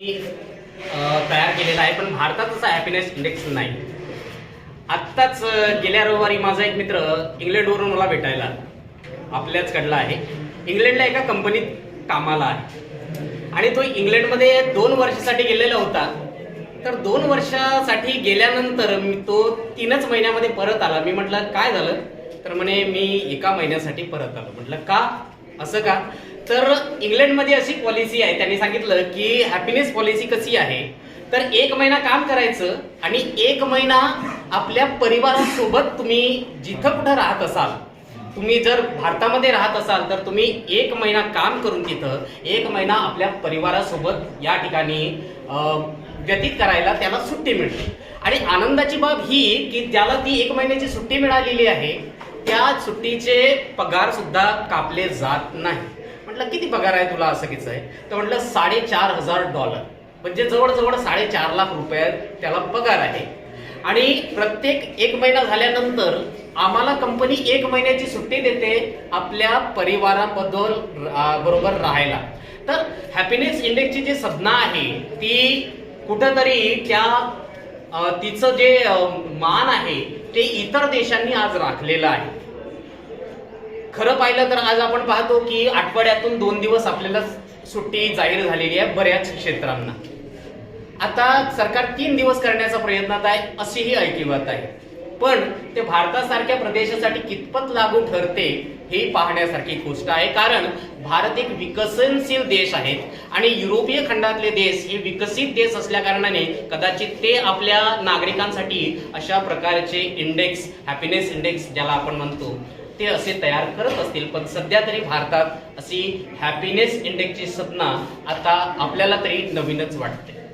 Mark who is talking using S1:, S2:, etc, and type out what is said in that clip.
S1: तयार केलेला आहे पण भारतात असा हॅपीनेस इंडेक्स नाही. आत्ताच गेल्या रविवारी माझा एक मित्र इंग्लंडवरून मला भेटायला आपल्याच कडला आहे. इंग्लंडला एका कंपनीत कामाला आहे. आणि तो इंग्लंडमध्ये दोन वर्षासाठी गेलेला होता. तर दोन वर्षासाठी गेल्यानंतर मी तो तीनच महिन्यामध्ये परत आला. मी म्हटलं काय झालं? तर म्हणे मी एका महिन्यासाठी परत आलो. म्हटलं का? असं का? तर इंग्लंडमध्ये अशी पॉलिसी आहे. त्यांनी सांगितलं की हॅपीनेस पॉलिसी कशी आहे? तर एक महिना काम करायचं आणि एक महिना आपल्या परिवारासोबत तुम्ही जिथं कुठं राहत असाल तुम्ही जर भारतामध्ये राहत असाल तर तुम्ही एक महिना काम करून तिथं एक महिना आपल्या परिवारासोबत या ठिकाणी व्यतीत करायला त्याला सुट्टी मिळते. आणि आनंदाची बाब ही की त्याला ती एक महिन्याची सुट्टी मिळालेली आहे त्या सुट्टीचे पगार सुद्धा कापले जात नाही. म्हटलं किती पगार आहे तुला असं किचं आहे? तर म्हटलं साडेचार हजार डॉलर. म्हणजे जवळजवळ साडेचार लाख रुपये त्याला पगार आहे. आणि प्रत्येक एक महिना झाल्यानंतर आम्हाला कंपनी एक महिन्याची सुट्टी देते आपल्या परिवाराबद्दल बरोबर राहायला. तर हॅपीनेस इंडेक्सची जी संज्ञा आहे ती कुठंतरी त्या तिचं जे मान आहे ते इतर देशांनी आज राखलेलं आहे. खरं पाहिलं तर आज आपण पाहतो की आठवड्यातून दोन दिवस आपल्याला सुट्टी जाहीर झालेली आहे बऱ्याच क्षेत्रांना. आता सरकार तीन दिवस करण्याचा प्रयत्नात आहे अशीही ऐकिवत आहे. पण ते भारतासारख्या प्रदेशासाठी कितपत लागू ठरते हे पाहण्यासारखी गोष्ट आहे. कारण भारत एक विकसनशील देश आहे आणि युरोपीय खंडातले देश हे विकसित देश असल्या कारणाने कदाचित ते आपल्या नागरिकांसाठी अशा प्रकारचे इंडेक्स हॅपीनेस इंडेक्स ज्याला आपण म्हणतो ते असे तयार करत असतील पण सध्या तरी भारतात अशी हॅपीनेस इंडेक्सची सपना आता आपल्याला तरी नवीनच वाटते.